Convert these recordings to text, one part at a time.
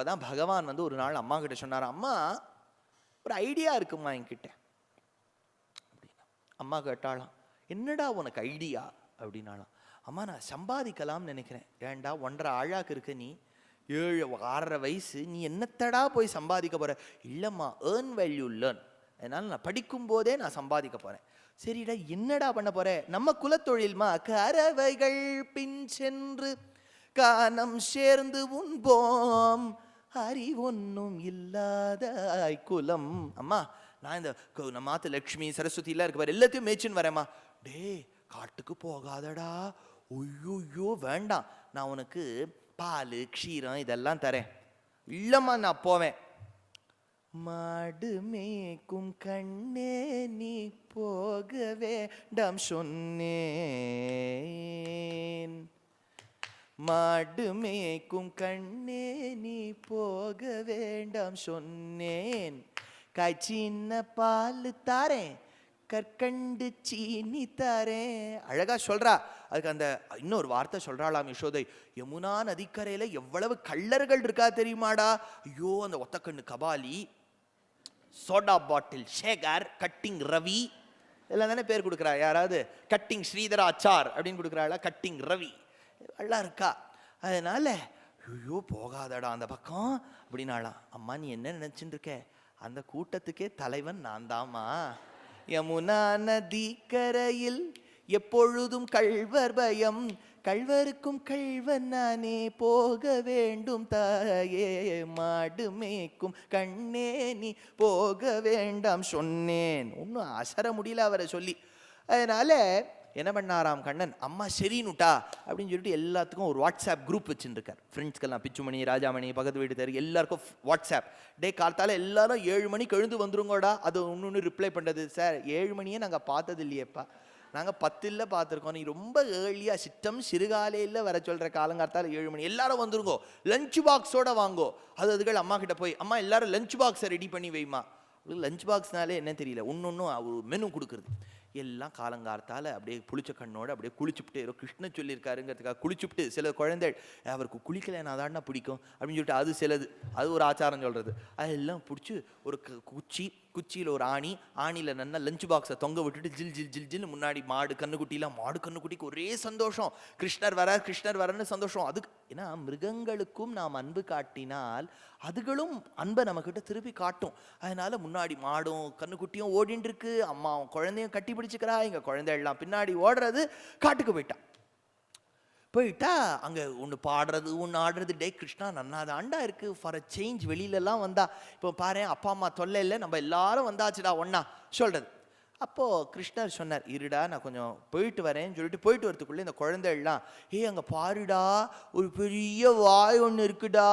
அப்பதான் பகவான் வந்து ஒரு நாள் அம்மா கிட்ட சொன்னார் அம்மா ஒரு ஐடியா இருக்குமா என்கிட்ட? அப்படின்னா அம்மா கேட்டாலாம் என்னடா உனக்கு ஐடியா அப்படின்னாலாம் அம்மா நான் சம்பாதிக்கலாம்னு நினைக்கிறேன். ஏன்டா ஒன்றரை ஆழாக்கு இருக்க நீ ஏழு ஆறரை வயசு நீ என்னத்தடா போய் சம்பாதிக்க போற? இல்லைம்மா ஏர்ன் வேல்யூ லேர்ன் அதனால் நான் படிக்கும் போதே நான் சம்பாதிக்க போறேன். சரிடா என்னடா பண்ண போற? நம்ம குலத்தொழில்மா கறவைகள் பின் சென்று கானம் சேர்ந்து உண்போம். அறிவொன்னும் இல்லாத குலம். அம்மா நான் இந்த நம்ம ஆத்து லக்ஷ்மி சரஸ்வதி எல்லாம் இருக்கு பாரு எல்லாத்தையும் மேய்ச்சின்னு வரேம்மா. டேய் காட்டுக்கு போகாதடா. ஒய்யோயோ வேண்டாம். நான் உனக்கு பால் க்ஷீரம் இதெல்லாம் தரேன். இல்லைம்மா நான் போவேன். மாடு மேய்க்கும் கண்ணே நீ போக வேண்டாம் சொன்னேன். மாடு மேய்க்கும் கண்ணே நீ போக வேண்டாம் சொன்னேன். காய்ச்சின்ன பால் தாரேன் கற்கண்டு சீனி தாரேன். அழகா சொல்றா. அதுக்கு அந்த இன்னொரு வார்த்தை சொல்றாளாம் யசோதை. யமுனா நதிக்கரையில எவ்வளவு கள்ளர்கள் இருக்கா தெரியுமாடா? ஐயோ அந்த ஒத்தக்கண்ணு Kabali soda bottle Shekar cutting Ravi எல்லாம் தானே பேர் கொடுக்குறா? யாராவது? கட்டிங் ஸ்ரீதராச்சார் அப்படின்னு கொடுக்குறாளா? கட்டிங் ரவி. எல்லாம் இருக்கா அதனால ஐயோ போகாதடா அந்த பக்கம் அப்படின்னாலாம் அம்மா நீ என்ன நினைச்சுட்டு இருக்க அந்த கூட்டத்துக்கே தலைவன் நான் தாம்மா யமுனா நதி கரையில் எப்பொழுதும் கள்வர் பயம். கள்வருக்கும் கழ்வன் நானே போக வேண்டும் தாயே. மாடு மேய்க்கும் கண்ணே நீ போக வேண்டாம் சொன்னேன். ஒன்றும் அசர முடியல அவரை சொல்லி. அதனால என்ன பண்ணாராம் கண்ணன்? அம்மா சரின்னுட்டா அப்படின்னு சொல்லிட்டு எல்லாத்துக்கும் ஒரு வாட்ஸ்அப் குரூப் வச்சுருக்கார் ஃப்ரெண்ட்ஸ்க்கெல்லாம் பிச்சுமணி ராஜாமணி பக்கத்து வீட்டு தெரு எல்லாருக்கும் வாட்ஸ்அப். டே காலத்தால் எல்லாரும் ஏழு மணிக்கு எழுந்து வந்துருங்கோடா. அது ஒன்று ஒன்று ரிப்ளை பண்ணுறது சார் ஏழு மணியே நாங்கள் பார்த்தது இல்லையேப்பா. நாங்கள் பத்தில் பார்த்துருக்கோம். நீ ரொம்ப ஏர்லியாக சிட்டம் சிறுகாலையில் வர சொல்கிற காலங்காலத்தால் ஏழு மணி. எல்லாரும் வந்துருங்கோ. லஞ்ச் பாக்ஸோட வாங்கோ. அது அதுகள் அம்மா கிட்ட போய் அம்மா எல்லாரும் லஞ்ச் பாக்ஸை ரெடி பண்ணி வைமா லஞ்ச் பாக்ஸ்னாலே என்ன தெரியல. ஒன்று ஒரு மெனு கொடுக்குறது. எல்லாம் காலங்காலத்தால் அப்படியே புளிச்ச கண்ணோடு அப்படியே குளிச்சுப்புட்டு ஏதோ கிருஷ்ணன் சொல்லியிருக்காருங்கிறதுக்காக குளிச்சுப்பிட்டு சில குழந்தை அவருக்கு குளிக்கலைன்னா அதாண்டா பிடிக்கும். அப்படின்னு சொல்லிட்டு அது சிலது அது ஒரு ஆச்சாரம் சொல்கிறது அதெல்லாம் பிடிச்சி ஒரு குச்சி குச்சியில் ஒரு ஆணி ஆணியில் நல்லா லஞ்ச் பாக்ஸை தொங்க விட்டுட்டு ஜில் ஜில் ஜில் ஜில் முன்னாடி மாடு கண்ணுக்குட்டிலாம் மாடு கண்ணுக்குட்டிக்கு ஒரே சந்தோஷம். கிருஷ்ணர் வர கிருஷ்ணர் வரன்னு சந்தோஷம். அதுக்கு ஏன்னா மிருகங்களுக்கும் நாம் அன்பு காட்டினால் அதுகளும் அன்பை நம்மக்கிட்ட திருப்பி காட்டும். அதனால் முன்னாடி மாடும் கண்ணுக்குட்டியும் ஓடின்னு இருக்கு அம்மாவும் குழந்தையும் கட்டி பிடிச்சிக்கிறா. எங்கள் குழந்தை எல்லாம் பின்னாடி ஓடுறது காட்டுக்கு போயிட்டான் போயிட்டா அங்கே ஒன்று பாடுறது ஒன்று ஆடுறது டே கிருஷ்ணா நன்னாதாண்டா இருக்குது ஃபார் அ சேஞ்ச் வெளியிலலாம் வந்தா. இப்போ பாரு அப்பா அம்மா தொல்லை இல்லை நம்ம எல்லாரும் வந்தாச்சுடா ஒன்னா சொல்கிறது அப்போது கிருஷ்ணர் சொன்னார் இருடா நான் கொஞ்சம் போயிட்டு வரேன்னு சொல்லிட்டு போயிட்டு வரத்துக்குள்ளே இந்த குழந்தைகள்லாம் ஏய் அங்கே பாருடா ஒரு பெரிய வாய் ஒன்று இருக்குடா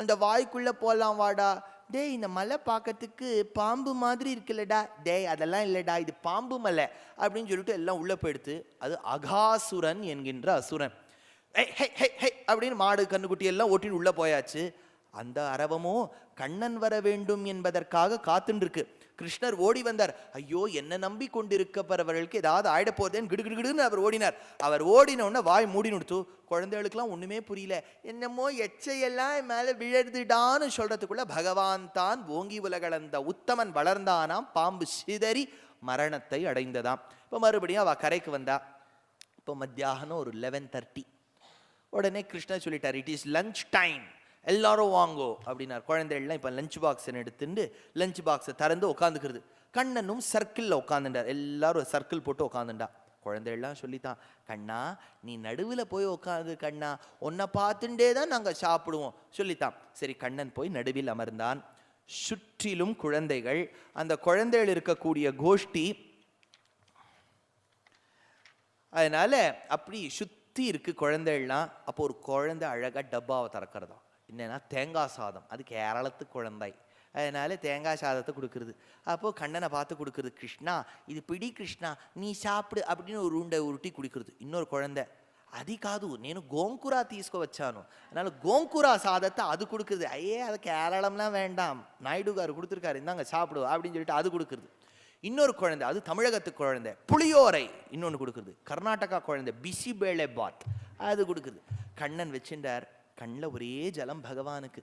அந்த வாய்க்குள்ளே போகலாம் வாடா. டேய் இந்த மலை பார்க்கறதுக்கு பாம்பு மாதிரி இருக்குல்லடா. டேய் அதெல்லாம் இல்லைடா இது பாம்பு மலை. அப்படின்னு சொல்லிட்டு எல்லாம் உள்ளே போயிடுத்து அது அகாசுரன் என்கின்ற அசுரன். ஹே ஹே ஹே அப்படின்னு மாடு கண்ணுக்குட்டி எல்லாம் ஓட்டின்னு உள்ள போயாச்சு. அந்த அரவமோ கண்ணன் வர வேண்டும் என்பதற்காக காத்துன்ருக்கு கிருஷ்ணர் ஓடி வந்தார். ஐயோ என்ன நம்பி கொண்டிருக்கப்பறவர்களுக்கு ஏதாவது ஆயிட போதேன்னு கிடுகிடுன்னு அவர் ஓடினார். அவர் ஓடின வாய் மூடி நுடுத்து குழந்தைகளுக்கெல்லாம் ஒன்றுமே புரியல. என்னமோ எச்சையெல்லாம் என் மேல விழுதுடான்னு சொல்றதுக்குள்ள பகவான் தான் ஓங்கி உலகளந்த உத்தமன் வளர்ந்தானாம். பாம்பு சிதறி மரணத்தை அடைந்ததாம். இப்போ மறுபடியும் அவள் கரைக்கு வந்தா. இப்போ மத்தியானம் ஒரு லெவன் தேர்ட்டி உடனே கிருஷ்ணா சொல்லிட்டார் இட் இஸ் லஞ்ச் டைம் எல்லாரும் வாங்கோ அப்படின்னார். குழந்தைகள்லாம் இப்போ லஞ்ச் பாக்ஸை எடுத்துட்டு லஞ்ச் பாக்ஸை திறந்து உட்காந்துக்கிறது கண்ணனும் சர்க்கிளில் உட்காந்துட்டார் எல்லாரும் சர்க்கிள் போட்டு உட்காந்துட்டா குழந்தைகள்லாம் சொல்லித்தான் கண்ணா நீ நடுவில் போய் உட்காந்து கண்ணா உன்னை பார்த்துட்டே தான் நாங்கள் சாப்பிடுவோம். சொல்லித்தான். சரி கண்ணன் போய் நடுவில் அமர்ந்தான். சுற்றிலும் குழந்தைகள் அந்த குழந்தைகள் இருக்கக்கூடிய கோஷ்டி அதனால அப்படி சுத்தி இருக்கு குழந்தைகள்லாம் அப்போ ஒரு குழந்தை அழகா டப்பாவை திறக்கிறதா என்னன்னா தேங்காய் சாதம் அது கேரளத்து குழந்தை அதனால தேங்காய் சாதத்தை கொடுக்குறது அப்போ கண்ணனை பார்த்து கொடுக்குறது கிருஷ்ணா இது பிடி கிருஷ்ணா நீ சாப்பிடு அப்படின்னு ஒரு உருண்டை உருட்டி குடிக்கிறது இன்னொரு குழந்தை అది కాదు నేను గోంకూర తీసుకువచ్చాను அதனால గోంకూర சாதத்தை அது கொடுக்குறது ஐயே அது கேரளம்லாம் வேண்டாம் நாயுடு காரு கொடுத்துருக்காரு இந்தாங்க சாப்பிடு அப்படின்னு சொல்லிட்டு அது கொடுக்குறது இன்னொரு குழந்தை அது தமிழகத்து குழந்தை. புளியோரை இன்னொன்று கொடுக்குறது. கர்நாடகா குழந்தை பிசிபேளே பாத். அது கொடுக்குறது கண்ணன் வச்சுட்டார் கண்ணில் ஒரே ஜலம் பகவானுக்கு.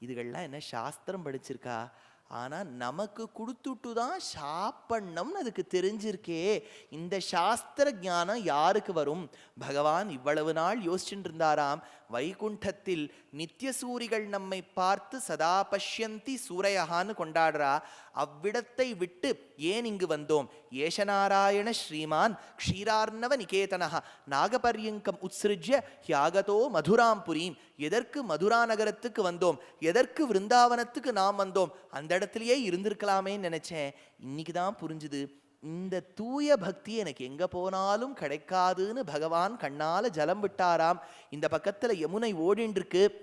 இதுகள்லாம் என்ன சாஸ்திரம் படிச்சிருக்கா? ஆனால் நமக்கு கொடுத்துட்டு தான் சாப்பிடணும்னு அதுக்கு தெரிஞ்சிருக்கே. இந்த சாஸ்திர ஞானம் யாருக்கு வரும்? பகவான் இவ்வளவு நாள் யோசிச்சுட்டு இருந்தாராம். வைகுண்டத்தில் நித்தியசூரிகள் நம்மை பார்த்து சதா பஷ்யந்தி சூரையகான்னு கொண்டாடுறா. அவ்விடத்தை விட்டு ஏன் இங்கு வந்தோம்? ஏஷநாராயண ஸ்ரீமான் க்ஷீரார்ணவ நிகேதனஹா. நாகபர்யங்கம் உத்ஸ்ருஜ்ய ஹியாகதோ மதுராம் புரீம் எதற்கு மதுரா நகரத்துக்கு வந்தோம்? எதற்கு விருந்தாவனத்துக்கு நாம் வந்தோம்? அந்த இடத்துலயே இருந்திருக்கலாமேன்னு நினைச்சேன். இன்னைக்கு தான் புரிஞ்சுது. இந்த தூய பக்தி எனக்கு எங்க போனாலும் கிடைக்காதுன்னு பகவான் கண்ணால ஜலம் விட்டாராம். இந்த பக்கத்துல யமுனை ஓடின்னு அப்புறத்தில்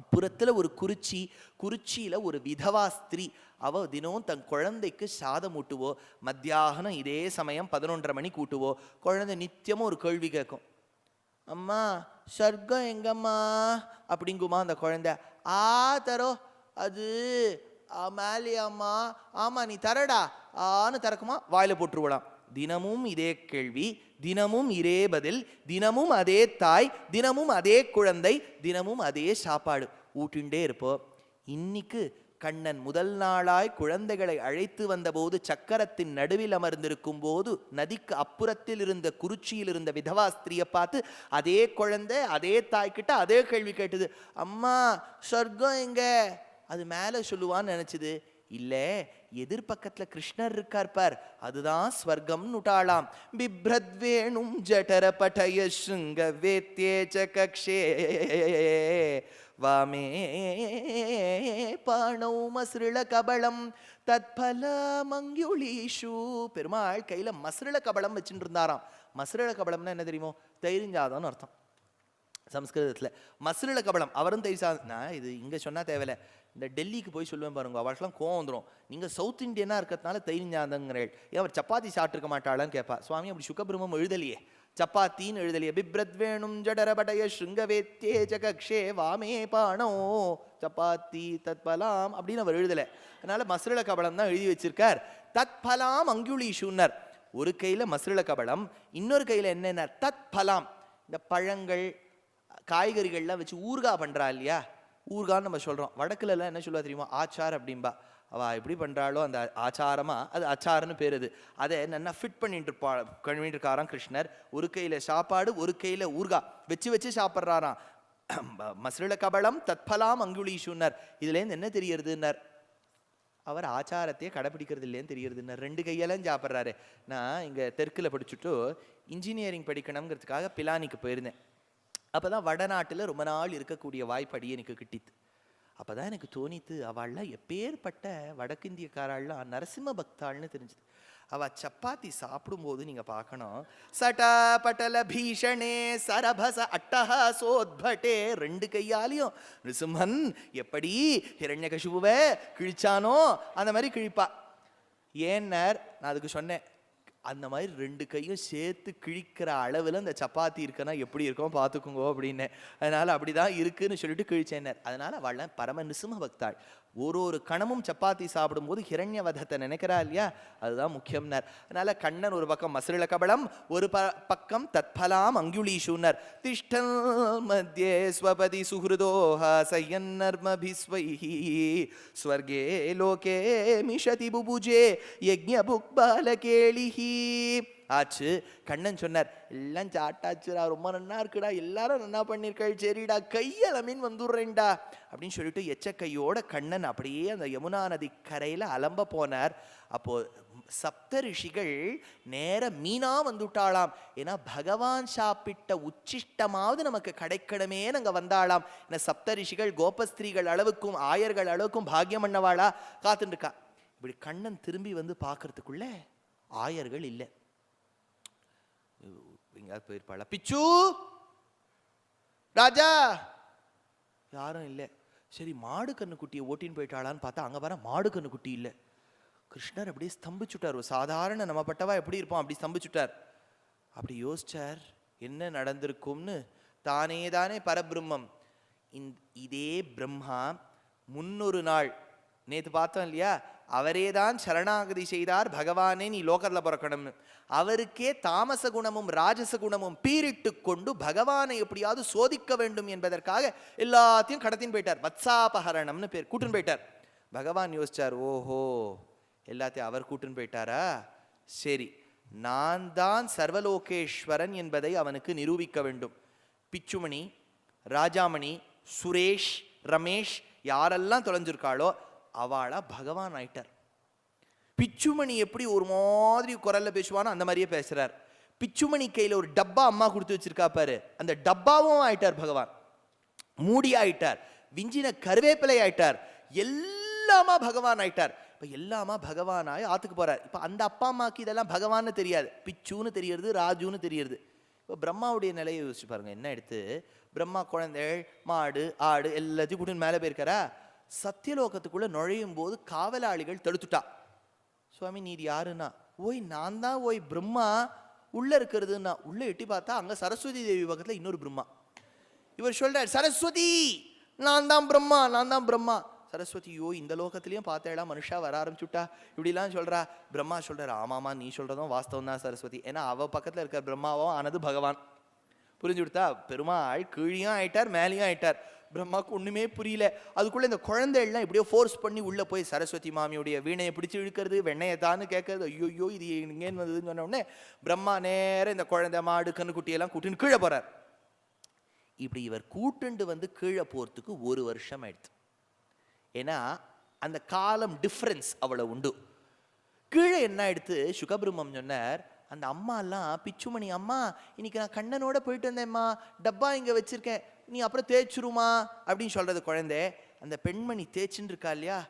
அப்புறத்துல ஒரு குறிச்சி குறிச்சியில ஒரு விதவா ஸ்திரீ. அவ தினம் தன் குழந்தைக்கு சாதம் ஊட்டுவோ. மத்தியாகனம் இதே சமயம் பதினொன்றரை மணி கூட்டுவோ. குழந்தை நித்தியமும் ஒரு கேள்வி கேட்கும். அம்மா சொர்க்கம் எங்கம்மா? அப்படிங்குமா அந்த குழந்தை. ஆ தரோ. அது மேலே அம்மா ஆமா நீ தரடா. ஆன்னு திறக்குமா? வாயில போட்டுருவலாம். தினமும் இதே கேள்வி தினமும் இதே பதில் தினமும் அதே தாய் தினமும் அதே குழந்தை தினமும் அதே சாப்பாடு. ஊட்டிண்டே இருப்போம் இன்னைக்கு கண்ணன் முதல் நாளாய் குழந்தைகளை அழைத்து வந்தபோது சக்கரத்தின் நடுவில் அமர்ந்திருக்கும் போது நதிக்கு அப்புறத்தில் இருந்த குறிச்சியில் இருந்த விதவா ஸ்திரியை பார்த்து அதே குழந்தை அதே தாய்கிட்ட அதே கேள்வி கேட்டது. அம்மா சொர்க்கம் எங்க? அது மேலே சொல்லுவான்னு நினைச்சது. இல்லை எதிர்பக்கத்துல கிருஷ்ணர் இருக்கார் பார். அதுதான் ஸ்வர்க்கம்னு நுட்டாளாம் பிப்ரத்வேணும் ஜடர பட்டய சுங்க வேத்தியே கக்ஷே வாமே பாணௌ மஸ்ருள கபளம். தத்பல மங்குளீஷு பெருமாள் கையில மஸ்ருள கபளம் வச்சுட்டு இருந்தாராம் மஸ்ருள கபளம்னா என்ன தெரியுமோ? தைரிஞ்சாதம்னு அர்த்தம். சம்ஸ்கிருதத்தில். மஸ்ருள கபலம் அவரும் தைசா நான் இது இங்கே சொன்னால் தேவையில்ல. இந்த டெல்லிக்கு போய் சொல்லுவேன் பாருங்க அவளுக்கெல்லாம் கோவம் வந்துடும் நீங்கள் சவுத் இந்தியனாக இருக்கிறதுனால தைரிஞ்சாதங்கிறேள் ஏன் அவர் சப்பாத்தி சாப்பிட்டுருக்க மாட்டாளான்னு கேட்பா. சுவாமி அப்படி சுகபிரமம் எழுதலையே. சப்பாத்தின்னு எழுதலையே. பிப்ரத் வேணும் ஜடரபடைய ஸ்ருங்கவேத்தே ஜகக்ஷே வாமே பானோ சப்பாத்தி தத்பலாம் அப்படின்னு அவர் எழுதலை. அதனால மஸ்ருள கபலம் தான் எழுதி வச்சிருக்கார். தத்பலாம் அங்குலீஷுன்னர். ஒரு கையில் மஸ்ருள கபலம் இன்னொரு கையில் என்னென்ன? தத்பலாம். இந்த பழங்கள் காய்கறிகள்லாம் வச்சு ஊறுகாய் பண்ணுறா இல்லையா? ஊறுகான்னு நம்ம சொல்கிறோம் வடக்குலலாம் என்ன சொல்லுவா தெரியுமா? ஆச்சார் அப்படிம்பா. அவள் எப்படி பண்ணுறாளோ அந்த ஆச்சாரமாக அது அச்சாரன்னு பேர் அது. அதை நல்லா ஃபிட் பண்ணிட்டு இருப்பா பண்ணிட்டு இருக்காராம் கிருஷ்ணர். ஒரு கையில் சாப்பாடு ஒரு கையில் ஊர்கா வச்சு வச்சு சாப்பிட்றாராம். மசில கபலம் தத்பலாம் அங்குலீஷுன்னர் இதுலேருந்து என்ன தெரியறதுன்னர்? அவர் ஆச்சாரத்தையே கடைப்பிடிக்கிறது இல்லையேன்னு தெரியுறது ரெண்டு கையெல்லாம் சாப்பிட்றாரு. நான் இங்கே தெற்கில் படிச்சுட்டு இன்ஜினியரிங் படிக்கணுங்கிறதுக்காக பிலானிக்கு போயிருந்தேன். அப்போ தான் வடநாட்டில் ரொம்ப நாள் இருக்கக்கூடிய வாய்ப்படி எனக்கு கிட்டித்து. அப்போ தான் எனக்கு தோணித்து அவள்லாம் எப்பேற்பட்ட வடக்கிந்தியக்காராள்லாம் நரசிம்ம பக்தாள்னு தெரிஞ்சுது. அவ சப்பாத்தி சாப்பிடும்போது நீங்கள் பார்க்கணும் சட்டா பட்டல பீஷணே சரபச அட்டஹாசோத்பட்டே ரெண்டு கையாலையும் நிருசிம்மன் எப்படி ஹிரண்யகசிபுவை கிழிச்சானோ அந்த மாதிரி கிழிப்பா. ஏன்னர் நான் அதுக்கு சொன்னேன் அந்த மாதிரி ரெண்டு கையும் சேர்த்து கிழிக்கிற அளவில் அந்த சப்பாத்தி இருக்குன்னா எப்படி இருக்கும்? பார்த்துக்குங்கோ அப்படின்னு. அதனால அப்படிதான் இருக்குன்னு சொல்லிட்டு கிழிச்சேன்னார். அதனால அவள் பரம நிசும பக்தாள். ஒரு ஒரு கணமும் சப்பாத்தி சாப்பிடும்போது ஹிரண்யவதத்தை நினைக்கிறா இல்லையா? அதுதான் முக்கியம்னார். அதனால கண்ணன் ஒரு பக்கம் மசுரில கபலம் ஒரு ப பக்கம் தத்பலாம் அங்குலீஷுனர் திஷ்டல் மத்தியே ஸ்வபதி சுஹൃதோஹ சயன்னர்மபிஸ்வைஹி ஸ்வர்கே லோகே மிஷதி புபுஜே யஜ்ஞ புக் பாலகேளிஹி ஆச்சு. கண்ணன் சொன்னார் எல்லாம் சாட்டாச்சுடா ரொம்ப நன்னா இருக்குடா எல்லாரும் நன்னா பண்ணியிருக்காள் சரிடா கையளமின் வந்துடுறேன்டா. அப்படின்னு சொல்லிட்டு எச்ச கையோட கண்ணன் அப்படியே அந்த யமுனா நதி கரையில அலம்ப போனார். அப்போ சப்த ரிஷிகள் நேர மீனா வந்துட்டாளாம். ஏன்னா பகவான் சாப்பிட்ட உச்சிஷ்டமாவது நமக்கு கிடைக்கணுமே அங்க வந்தாளாம். ஏன்னா சப்த ரிஷிகள் கோபஸ்திரீகள் அளவுக்கும் ஆயர்கள் அளவுக்கும் பாக்கியம் பண்ணவாளா? காத்துட்டு இருக்கா. இப்படி கண்ணன் திரும்பி வந்து பார்க்கறதுக்குள்ள ஆயர்கள் இல்லை. எங்கேயாவது போயிருப்பாள்? பிச்சு! ராஜா! யாரும் இல்லை. சரி மாடு கண்ணுக்குட்டியை ஓட்டின்னு போயிட்டாளான்னு பார்த்தா அங்கே வர மாடு கண்ணுக்குட்டி இல்லை. கிருஷ்ணர் அப்படியே ஸ்தம்பிச்சுட்டார். ஒரு சாதாரண நம்ம பட்டவா எப்படி இருப்போம்? அப்படி ஸ்தம்பிச்சுட்டார். அப்படி யோசிச்சார் என்ன நடந்திருக்கும்னு? தானே தானே பரபிரம்மம். இதே பிரம்மா முன்னொரு நாள் நேத்து பார்த்தோம் இல்லையா? அவரே தான் சரணாகதி செய்தார் பகவானே நீ லோகத்தில் பிறக்கணும்னு. அவருக்கே தாமச குணமும் ராஜச குணமும் பீரிட்டு கொண்டு பகவானை எப்படியாவது சோதிக்க வேண்டும் என்பதற்காக எல்லாத்தையும் கடத்தின்னு போயிட்டார். வத்சாபகரணம்னு பேர் கூட்டுன்னு போயிட்டார். பகவான் யோசிச்சார் ஓஹோ எல்லாத்தையும் அவர் கூட்டுன்னு போயிட்டாரா? சரி நான் தான் சர்வலோகேஸ்வரன் என்பதை அவனுக்கு நிரூபிக்க வேண்டும். பிச்சுமணி ராஜாமணி சுரேஷ் ரமேஷ் யாரெல்லாம் தொலைஞ்சிருக்காளோ அவளாக பகவான் ஆயிட்டார். பிச்சுமணி எப்படி ஒரு மாதிரி குரல்ல பேசுவானோ அந்த மாதிரியே பேசுகிறார் பிச்சுமணி கையில் ஒரு டப்பா அம்மா கொடுத்து வச்சிருக்கா பாரு. அந்த டப்பாவும் ஆயிட்டார் பகவான். மூடி ஆயிட்டார். விஞ்சின கருவேப்பிலை ஆயிட்டார். எல்லாமா பகவான் ஆயிட்டார். இப்போ எல்லாமா பகவானாய் ஆத்துக்கு போறார். இப்போ அந்த அப்பா அம்மாக்கு இதெல்லாம் பகவான்னு தெரியாது. பிச்சுன்னு தெரியறது ராஜுன்னு தெரியறது. இப்போ பிரம்மாவுடைய நிலையை யோசிச்சு பாருங்க. என்ன எடுத்து? பிரம்மா குழந்தைகள் மாடு ஆடு எல்லாத்தையும் கூட்டின்னு மேலே போயிருக்காரா? சத்தியலோகத்துக்குள்ளே நுழையும் போது காவலாளிகள் தடுத்துட்டா. சுவாமி நீர் யாருன்னா? ஓய் நான் தான் ஓய் பிரம்மா. உள்ளே இருக்கிறதுன்னா. உள்ளே எட்டி பார்த்தா அங்கே சரஸ்வதி தேவி பக்கத்தில் இன்னொரு பிரம்மா. இவர் சொல்கிறார் சரஸ்வதி நான் தான் பிரம்மா நான் தான் பிரம்மா. சரஸ்வதி யோ இந்த லோகத்திலயும் பார்த்தேடா மனுஷா வர ஆரம்பிச்சுட்டா. இப்படிலாம் சொல்கிறா பிரம்மா சொல்கிறார் ஆமாமா நீ சொல்கிறதும் வாஸ்தவம் தான் சரஸ்வதி. ஏன்னா அவள் பக்கத்தில் இருக்கிற பிரம்மாவும் ஆனது பகவான். புரிஞ்சு கொடுத்தா பெருமாள் கீழியும் ஆயிட்டார் மேலேயும் ஆயிட்டார். பிரம்மாவுக்கு ஒன்றுமே புரியல. அதுக்குள்ளே இந்த குழந்தைகள்லாம் எப்படியோ ஃபோர்ஸ் பண்ணி உள்ளே போய் சரஸ்வதி மாமியுடைய வீணையை பிடிச்சி இழுக்கிறது வெண்ணையை தான்னு கேட்கறது ஐயோ இது எங்கேன்னு வந்ததுன்னு சொன்ன உடனே பிரம்மா நேரம் இந்த குழந்தை மாடு கண்ணுக்குட்டியெல்லாம் கூட்டின்னு கீழே போகிறார் இப்படி இவர் கூட்டுண்டு வந்து கீழே போகிறதுக்கு ஒரு வருஷம் ஆயிடுச்சு. ஏன்னா அந்த காலம் டிஃப்ரென்ஸ் அவ்வளோ உண்டு. கீழே என்ன ஆயிடுத்து சுகபிரம்மம் சொன்னார் அந்த அம்மா எல்லாம் பிச்சுமணி அம்மா இன்னைக்கு நான் கண்ணனோட போயிட்டு வந்தேம்மா டப்பா இங்கே வச்சிருக்கேன் நீ அப்புறம் தேய்ச்சிருமா? அப்படின்னு சொல்றது குழந்தை. அந்த பெண்மணி தேய்ச்சின்னு இருக்கா இல்லையா?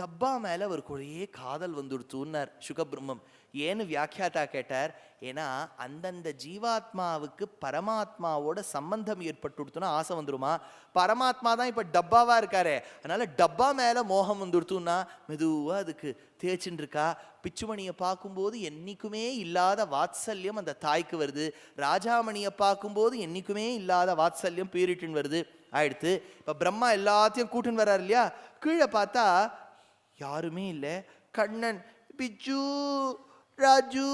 டப்பா மேல ஒரு ஒரே காதல் வந்துடுத்துன்னார் சுகபிரம்மம். ஏன்னு வியாக்கியாத்தா கேட்டார் ஏன்னா அந்தந்த ஜீவாத்மாவுக்கு பரமாத்மாவோட சம்பந்தம் ஏற்பட்டுடுத்துனா ஆசை வந்துருமா? பரமாத்மா தான் இப்போ டப்பாவாக இருக்காரு அதனால டப்பா மேலே மோகம் வந்துடுத்துன்னா மெதுவாக அதுக்கு தேய்ச்சின்னு இருக்கா பிச்சுமணியை பார்க்கும்போது என்னைக்குமே இல்லாத வாத்சல்யம் அந்த தாய்க்கு வருது. ராஜாமணியை பார்க்கும்போது என்னைக்குமே இல்லாத வாத்சல்யம் பீரிட்டுன்னு வருது. ஆயிடுத்து இப்போ பிரம்மா எல்லாத்தையும் கூட்டுன்னு வர்றாரு இல்லையா? கீழே பார்த்தா யாருமே இல்லை. கண்ணன் பிச்சு ராஜு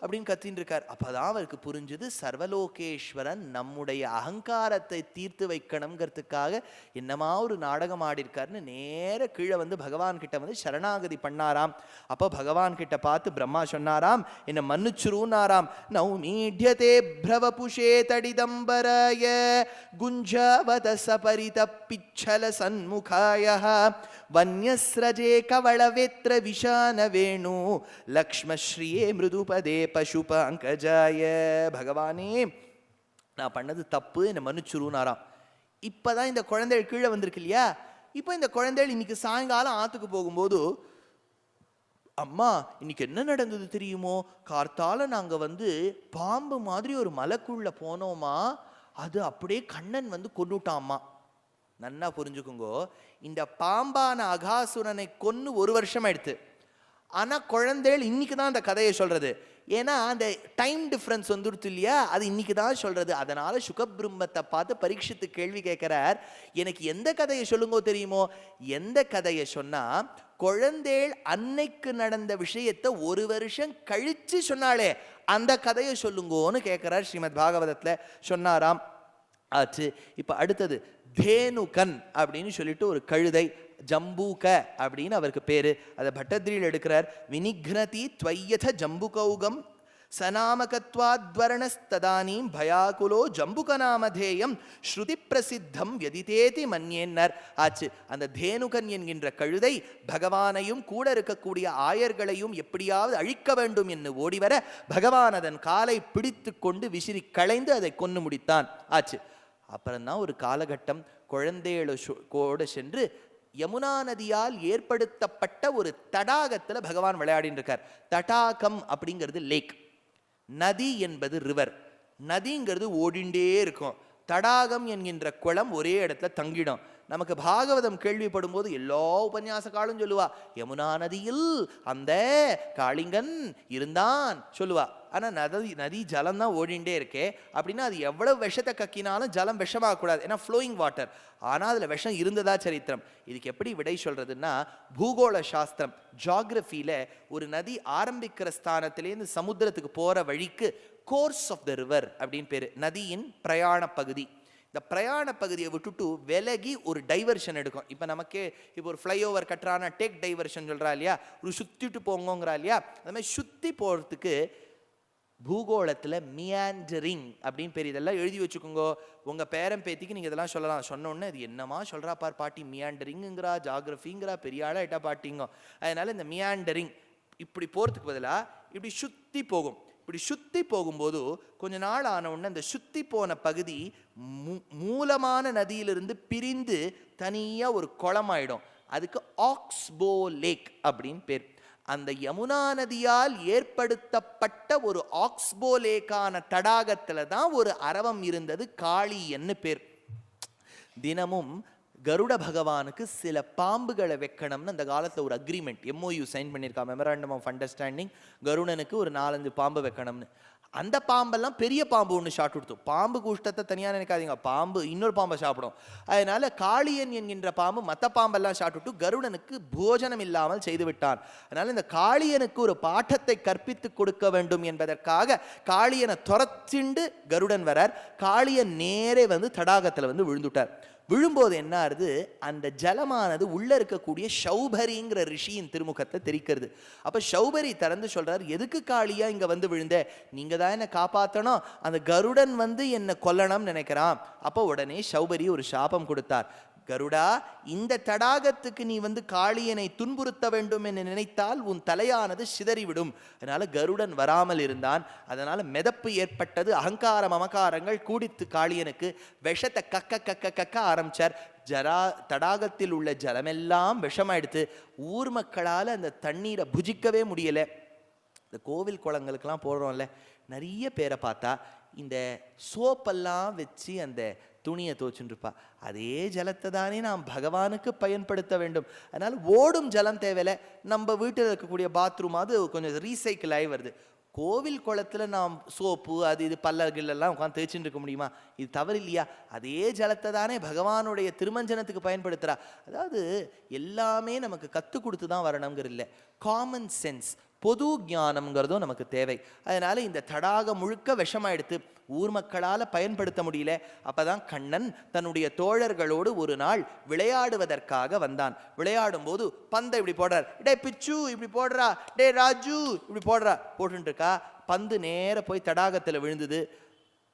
அப்படின்னு கத்தின்னு இருக்கார். அப்பதான் அவருக்கு புரிஞ்சுது சர்வலோகேஸ்வரன் நம்முடைய அகங்காரத்தை தீர்த்து வைக்கணுங்கிறதுக்காக என்னமா ஒரு நாடகம் ஆடிருக்காருன்னு நேர கீழே வந்து பகவான் கிட்ட வந்து சரணாகதி பண்ணாராம். அப்போ பகவான் கிட்ட பார்த்து பிரம்மா சொன்னாராம் என்ன மன்னிச்சுருன்னாராம். நௌமீட்யதே பிரவபுஷே தடிதம்பராய குஞ்சவத சபரித பிச்சல சண்முகாய வன்யஸ்ரஜே கவளவேத்ர விஷான வேணு ஸ்ரீயே மிருதுபதே பசுபங்கஜாய பகவானே நான் பண்ணது தப்பு என்னை மன்னிச்சுருனாராம் இப்பதான் இந்த குழந்தைகள் கீழே வந்திருக்கு இல்லையா? இப்போ இந்த குழந்தைகள் இன்னைக்கு சாயங்காலம் ஆத்துக்கு போகும்போது அம்மா இன்னைக்கு என்ன நடந்தது தெரியுமோ? கார்த்தால நாங்கள் வந்து பாம்பு மாதிரி ஒரு மலைக்குள்ள போனோமா? அது அப்படியே கண்ணன் வந்து கொண்டுட்டாம்மா. நன்னா புரிஞ்சுக்குங்கோ. இந்த பாம்பான அகாசுரனை கொன்று ஒரு வருஷம் எடுத்து ஆனால் குழந்தைகள் இன்னைக்கு தான் அந்த கதையை சொல்கிறது ஏன்னா அந்த டைம் டிஃப்ரென்ஸ் வந்துடுத்து இல்லையா? அது இன்னைக்கு தான் சொல்கிறது அதனால் சுகபிரம்மத்தை பார்த்து பரீட்சித்து கேள்வி கேட்குறார். எனக்கு எந்த கதையை சொல்லுங்கோ தெரியுமோ? எந்த கதையை சொன்னால் குழந்தைகள் அன்னைக்கு நடந்த விஷயத்தை ஒரு வருஷம் கழித்து சொன்னாலே அந்த கதையை சொல்லுங்கோன்னு கேட்குறார் ஸ்ரீமத் பாகவதத்தில். சொன்னாராம் ஆச்சு. இப்போ அடுத்தது தேனுகன் அப்படின்னு சொல்லிட்டு ஒரு கழுதை ஜம்பூக அப்படின்னு அவருக்கு பேரு. அதை பட்டத்ரியில் எடுக்கிறார். வினிக்னதி துவையத ஜம்புகௌகம் சநாமகத்வாத்வரணஸ்ததானீம் பயாகுலோ ஜம்புகநாமதேயம் ஸ்ருதி பிரசித்தம் வெதிதேதி மன்யேன்னர் ஆச்சு. அந்த தேனுகன் என்கின்ற கழுதை பகவானையும் கூட இருக்கக்கூடிய ஆயர்களையும் எப்படியாவது அழிக்க வேண்டும் என்று ஓடிவர பகவான் அதன் காலை பிடித்து கொண்டு விசிறி களைந்து அதை கொன்று முடித்தான். ஆச்சு. அப்புறம்தான் ஒரு காலகட்டம். குழந்தைகளோட சென்று யமுனா நதியால் ஏற்படுத்தப்பட்ட ஒரு தடாகத்தில் பகவான் விளையாடின்னு இருக்கார். தடாகம் அப்படிங்கிறது லேக் நதி என்பது ரிவர் நதிங்கிறது ஓடிண்டே இருக்கும். தடாகம் என்கின்ற குளம் ஒரே இடத்துல தங்கிடும். நமக்கு பாகவதம் கேள்விப்படும் போது எல்லா உபன்யாசக்காலும் சொல்லுவா யமுனா நதியில் அந்த காளிங்கன் இருந்தான் சொல்லுவா. ஆனால் நதி நதி ஜலம் தான் ஓடிண்டே இருக்கே. அப்படின்னா அது எவ்வளவு விஷத்தை கக்கினாலும் ஜலம் விஷமாகக்கூடாது ஏன்னா ஃப்ளோயிங் வாட்டர் ஆனால் அதில் விஷம் இருந்ததா சரித்திரம்? இதுக்கு எப்படி விடை சொல்கிறதுன்னா பூகோள சாஸ்திரம் ஜாகிரஃபியில் ஒரு நதி ஆரம்பிக்கிற ஸ்தானத்திலேருந்து சமுத்திரத்துக்கு போகிற வழிக்கு கோர்ஸ் ஆஃப் த ரிவர் அப்படின்னு பேர். நதியின் பிரயாண பகுதி. இந்த பிரயாண பகுதியை விட்டுட்டு விலகி ஒரு டைவர்ஷன் எடுக்கும். இப்போ நமக்கே இப்போ ஒரு ஃப்ளைஓவர் கட்டுறான டேக் டைவர்ஷன் சொல்கிறா இல்லையா? ஒரு சுற்றிட்டு போங்கிறா இல்லையா? அது மாதிரி சுற்றி போகிறதுக்கு பூகோளத்தில் மியாண்டரிங் அப்படின்னு பேர். இதெல்லாம் எழுதி வச்சுக்கோங்க. உங்கள் பேரன் பேத்திக்கு நீங்கள் இதெல்லாம் சொல்லலாம். சொன்னோன்னே இது என்னமா சொல்கிறா பார் பாட்டி? மியாண்டரிங்குங்கிறா ஜாகிரஃபிங்கிறா பெரிய ஆளாக இட்டா பாட்டிங்க. அதனால் இந்த மியாண்டரிங் இப்படி போகிறதுக்கு பதிலாக இப்படி சுற்றி போகும். இப்படி சுத்தி போகும்போது கொஞ்ச நாள் ஆன உடனே அந்த சுத்தி போன பகுதி மூ- மூலமான நதியிலிருந்து பிரிந்து தனியாக ஒரு குளமாயிடும். அதுக்கு ஆக்ஸ்போ லேக் அப்படின்னு பேர். அந்த யமுனா நதியால் ஏற்படுத்தப்பட்ட ஒரு ஆக்ஸ்போ லேக்கான தடாகத்தில் தான் ஒரு அரவம் இருந்தது காளி என்ன பேர். தினமும் கருட பகவானுக்கு சில பாம்புகளை வைக்கணும்னு அந்த காலத்தில் ஒரு அக்ரிமெண்ட் எம்ஓயு சைன் பண்ணியிருக்கா மெமராண்டம் ஆஃப் அண்டர்ஸ்டாண்டிங் கருடனுக்கு ஒரு நாலஞ்சு பாம்பு வைக்கணும்னு. அந்த பாம்பெல்லாம் பெரிய பாம்பு ஒன்று ஷாட் கொடுத்தோம் பாம்பு கூஷ்டத்தை தனியாக நினைக்காதீங்க. பாம்பு இன்னொரு பாம்பை சாப்பிடும். அதனால காளியன் என்கின்ற பாம்பு மற்ற பாம்பெல்லாம் ஷாட் விட்டு கருடனுக்கு போஜனம் இல்லாமல் செய்து விட்டான். அதனால இந்த காளியனுக்கு ஒரு பாட்டத்தை கற்பித்து கொடுக்க வேண்டும் என்பதற்காக காளியனை துரத்திண்டு கருடன் வரார். காளியன் நேரே வந்து தடாகத்தில் வந்து விழுந்துட்டார். விழும்போது என்ன ஆறுது? அந்த ஜலமானது உள்ளே இருக்கக்கூடிய ஷௌபரிங்கிற ரிஷியின் திருமுகத்தை தெரிக்கிறது. அப்போ ஷௌபரி திறந்து சொல்கிறார் எதுக்கு காளியாக இங்கே வந்து விழுந்த? நீங்கள் தான் என்னை காப்பாற்றணும் அந்த கருடன் வந்து என்னை கொல்லணும்னு நினைக்கிறான். அப்போ உடனே ஷௌபரி ஒரு சாபம் கொடுத்தார். கருடா இந்த தடாகத்துக்கு நீ வந்து காளியனை துன்புறுத்த வேண்டும் என்று நினைத்தால் உன் தலையானது சிதறிவிடும். அதனால கருடன் வராமல் இருந்தான். அதனால மிதப்பு ஏற்பட்டது. அகங்காரம் அமகாரங்கள் கூடித்து காளியனுக்கு விஷத்தை கக்க கக்க கக்க ஆரம்பிச்சார். ஜரா தடாகத்தில் உள்ள ஜலமெல்லாம் விஷமாயிடுத்து ஊர் மக்களால் அந்த தண்ணீரை புஜிக்கவே முடியலை. இந்த கோவில் குளங்களுக்கெல்லாம் போடுறோம்ல நிறைய பேரை பார்த்தா இந்த சோப்பெல்லாம் வச்சு அந்த துணியை துவச்சுட்டு அதே ஜலத்தை தானே நாம் பகவானுக்கு பயன்படுத்த வேண்டும். அதனால் ஓடும் ஜலம் தேவையில்ல. நம்ம வீட்டில் இருக்கக்கூடிய பாத்ரூம் அது கொஞ்சம் ரீசைக்கிள் ஆகி வருது. கோவில் குளத்துல நாம் சோப்பு அது இது பல்லகள் உட்காந்து தேய்ச்சிட்டு இருக்க முடியுமா? இது தவறு இல்லையா? அதே ஜலத்தை தானே பகவானுடைய திருமஞ்சனத்துக்கு பயன்படுத்துகிறா அதாவது எல்லாமே நமக்கு கற்றுக் கொடுத்து தான் வரணுங்கிற இல்லை. காமன் சென்ஸ் பொது ஞானம்ங்கிறதும் நமக்கு தேவை. அதனால் இந்த தடாகம் முழுக்க விஷமாயிடுத்து ஊர் மக்களால் பயன்படுத்த முடியல அப்போதான் கண்ணன் தன்னுடைய தோழர்களோடு ஒரு நாள் விளையாடுவதற்காக வந்தான். விளையாடும் போது பந்தை இப்படி போடுறார். டே பிச்சு இப்படி போடுறா. டே ராஜு இப்படி போடுறா. போட்டுருக்கா இருக்கா பந்து நேர போய் தடாகத்தில் விழுந்தது.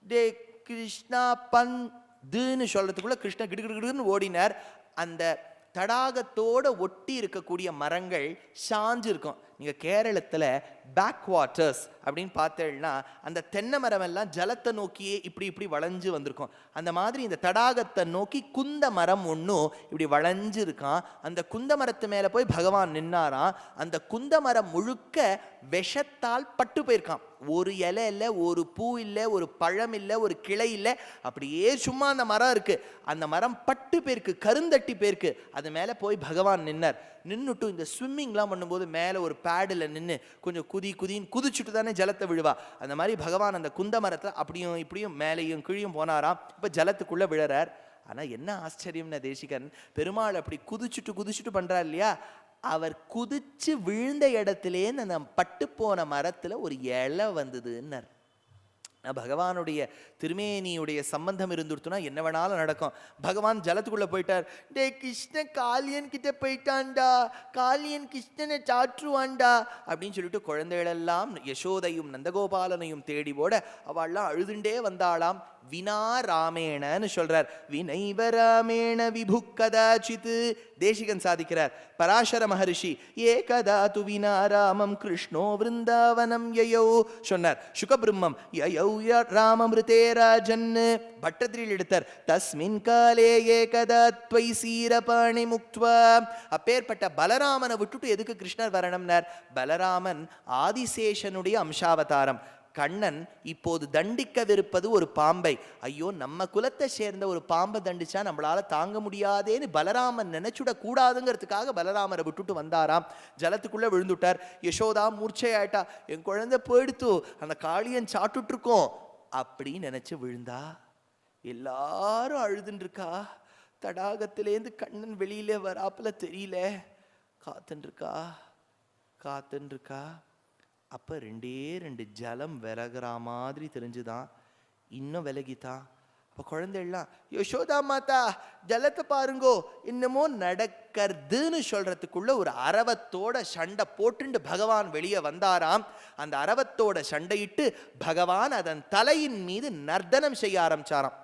டே கிருஷ்ணா பந்துன்னு சொல்றதுக்குள்ள கிருஷ்ணா கிடுகிடுன்னு ஓடினார். அந்த தடாகத்தோட ஒட்டி இருக்கக்கூடிய மரங்கள் சாஞ்சு இருக்கும் நீங்கள் கேரளத்தில் பேக் வாட்டர்ஸ் அப்படின்னு பார்த்தேன்னா அந்த தென்னை மரமெல்லாம் ஜலத்தை நோக்கியே இப்படி இப்படி வளைஞ்சு வந்திருக்கும். அந்த மாதிரி இந்த தடாகத்தை நோக்கி குந்த மரம் ஒன்றும் இப்படி வளைஞ்சு இருக்கான் அந்த குந்த மரத்து மேலே போய் பகவான் நின்னாராம். அந்த குந்த மரம் முழுக்க விஷத்தால் பட்டு போயிருக்கான். ஒரு இலை இல்லை ஒரு பூ இல்லை ஒரு பழம் இல்லை ஒரு கிளை இல்லை. அப்படியே சும்மா அந்த மரம் இருக்குது அந்த மரம் பட்டு பேருக்கு கருந்தட்டி பேருக்கு அது மேலே போய் பகவான் நின்னார். நின்றுட்டு இந்த ஸ்விம்மிங்லாம் பண்ணும்போது மேலே ஒரு பேடில் நின்று கொஞ்சம் குதி குதின்னு குதிச்சுட்டு தானே ஜலத்தை விழுவா. அந்த மாதிரி பகவான் அந்த குந்த மரத்தில் அப்படியும் இப்படியும் மேலேயும் கீழியும் போனாராம். இப்போ ஜலத்துக்குள்ளே விழறார். ஆனால் என்ன ஆச்சரியம்னா தேசிகன் பெருமாள் அப்படி குதிச்சுட்டு குதிச்சுட்டு பண்ணுறார் இல்லையா? அவர் குதிச்சு விழுந்த இடத்துலேருந்து அந்த பட்டு போன மரத்தில் ஒரு இலை வந்ததுன்னார். பகவானுடைய திருமேனியுடைய சம்பந்தம் இருந்துருத்துனா என்ன வேணாலும் நடக்கும். பகவான் ஜலத்துக்குள்ளே போயிட்டார். டே கிருஷ்ணன் காளியன் கிட்ட போயிட்டான்டா. காளியன் கிருஷ்ணனை சாற்றுவான்டா. அப்படின்னு சொல்லிட்டு குழந்தைகளெல்லாம் யசோதையும் நந்தகோபாலனையும் தேடி ஓட அவள்லாம் அழுதுண்டே வந்தாளாம். வினா ராமேணன்னு சொல்றார். வினைவராமேண விபு கதாச்சித் தேசிகன் சாதிக்கிறார். பராசர மகரிஷி கதா து வினா ராமம் கிருஷ்ணோ விருந்தாவனம் யயோ சொன்னார். சுகபிரம்மம் யயௌ ராமமிருதே ராஜன் பட்டத்திரியில் எடுத்தார். தஸ்மின் காலே ஏ கதா துவை சீரபாணி முக்துவா. அப்பேற்பட்ட பலராமனை விட்டுட்டு எதுக்கு கிருஷ்ணர் வரணும்னார்? பலராமன் ஆதிசேஷனுடைய அம்சாவதாரம். கண்ணன் இப்போது தண்டிக்கவிருப்பது ஒரு பாம்பை. ஐயோ நம்ம குலத்தை சேர்ந்த ஒரு பாம்பை தண்டிச்சா நம்மளால தாங்க முடியாதேன்னு பலராமன் நினைச்சுட கூடாதுங்கிறதுக்காக பலராமரை விட்டுட்டு வந்தாராம். ஜலத்துக்குள்ள விழுந்துட்டார். யசோதா மூர்ச்சையாயிட்டா என் குழந்தை போயிடுத்து அந்த காளியன் சாப்பிட்டுட்டு இருக்கோம் அப்படின்னு நினைச்சு விழுந்தா. எல்லாரும் அழுதுன்னு இருக்கா தடாகத்திலேருந்து கண்ணன் வெளியில வராப்புல தெரியல. காத்துன்னு இருக்கா காத்துன்னு இருக்கா அப்ப ரெண்டே ரெண்டு ஜலம் விலகிற மாதிரி தெரிஞ்சுதான் இன்னும் விலகித்தா. அப்ப குழந்தை எல்லாம் யசோதா மாதா ஜலத்தை பாருங்கோ என்னமோ நடக்கிறதுன்னு சொல்றதுக்குள்ள ஒரு அரவத்தோட சண்டை போட்டுண்டு பகவான் வெளியே வந்தாராம். அந்த அரவத்தோட சண்டையிட்டு பகவான் அதன் தலையின் மீது நர்தனம் செய்ய ஆரம்பிச்சாராம்.